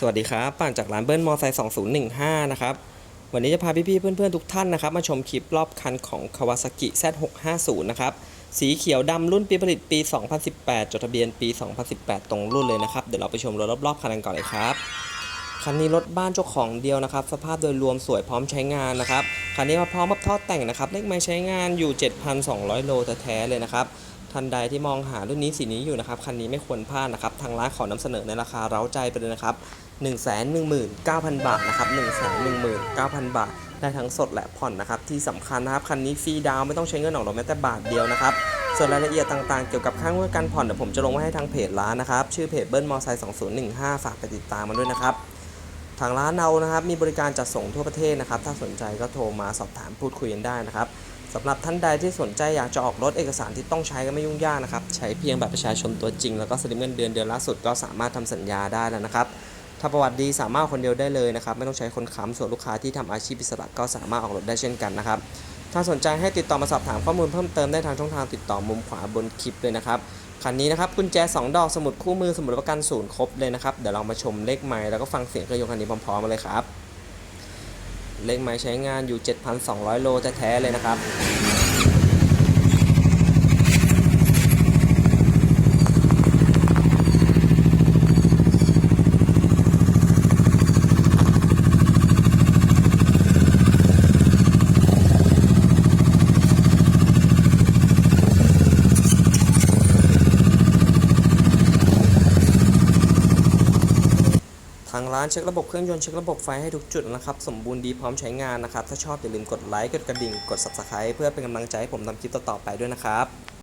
สวัสดีครับป่านจากร้านเบิ้ลมอไซค์2015 นะครับ วันนี้จะพาพี่ๆเพื่อนๆ ทุกท่านนะครับ มาชมคลิปรอบคันของ Kawasaki Z650 นะครับ สีเขียวดำรุ่นปีผลิตปี 2018 จดทะเบียนปี 2018 ตรงรุ่นเลยนะครับ เดี๋ยวเราไปชมรถรอบๆ คันกันก่อนเลยครับ คันนี้รถบ้านเจ้าของเดียวนะครับ สภาพโดยรวมสวยพร้อมใช้งานนะครับ คันนี้มาพร้อมกับท่อแต่งนะครับ เลขไม้ใช้งานอยู่ 7,200 โลแท้ๆเลยนะครับ ท่านใดที่มองหารุ่นนี้สีนี้อยู่นะครับ คันนี้ไม่ควรพลาดนะครับ ทางร้านขอนำเสนอในราคาเร้าใจไปเลยนะครับ 119,000 บาทนะครับ 119,000 บาท ได้ทั้งสดและผ่อนนะครับ ที่สำคัญนะครับ คันนี้ฟรีดาวไม่ต้องใช้เงินออกรถแม้แต่บาทเดียวนะครับ ส่วนรายละเอียดต่างๆ เกี่ยวกับค่างวดการผ่อนเดี๋ยวผมจะลงไว้ให้ทางเพจร้านนะครับ ชื่อเพจเบิ้ลมอไซค์2015 ฝากไปติดตามมันด้วยนะครับ ทางร้านเรานะครับ มีบริการจัดส่งทั่วประเทศนะครับ ถ้าสนใจก็โทรมาสอบถามพูดคุยกันได้นะครับ สำหรับท่านใดที่สนใจอยากจะออกรถเอกสารที่ต้องใช้ก็ไม่ยุ่งยากนะครับ ใช้เพียงบัตรประชาชนตัวจริง แล้วก็สลิปเงินเดือนเดือนล่าสุดก็สามารถทำสัญญาได้แล้วนะครับถ้าประวัติดีสามารถคนเดียวได้เลยนะครับ ไม่ต้องใช้คนค้ำส่วนลูกค้าที่ทำอาชีพอิสระก็สามารถออกรถได้เช่นกันนะครับ ถ้าสนใจให้ติดต่อมาสอบถามข้อมูลเพิ่มเติมได้ทางช่องทางติดต่อมุมขวาบนคลิปเลยนะครับคันนี้นะครับกุญแจ 2 ดอกสมุดคู่มือสมุดประกันศูนย์ครบเลยนะครับเดี๋ยวเรามาชมเลขไม้แล้วก็ฟังเสียงเครื่องยนต์คันนี้พร้อมๆกันเลยครับ เลขไม้ใช้งานอยู่ 7,200 โลแท้ๆเลยนะครับางร้านเช็คระบบเครื่องยนต์เช็คระบบไฟให้ทุกจุดนะครับสมบูรณ์ดีพร้อมใช้งานนะครับ ถ้าชอบอย่าลืมกดไลค์กดกระดิ่งกด subscribe เพื่อเป็นกำลังใจให้ผมทำคลิปต่อๆไปด้วยนะครับ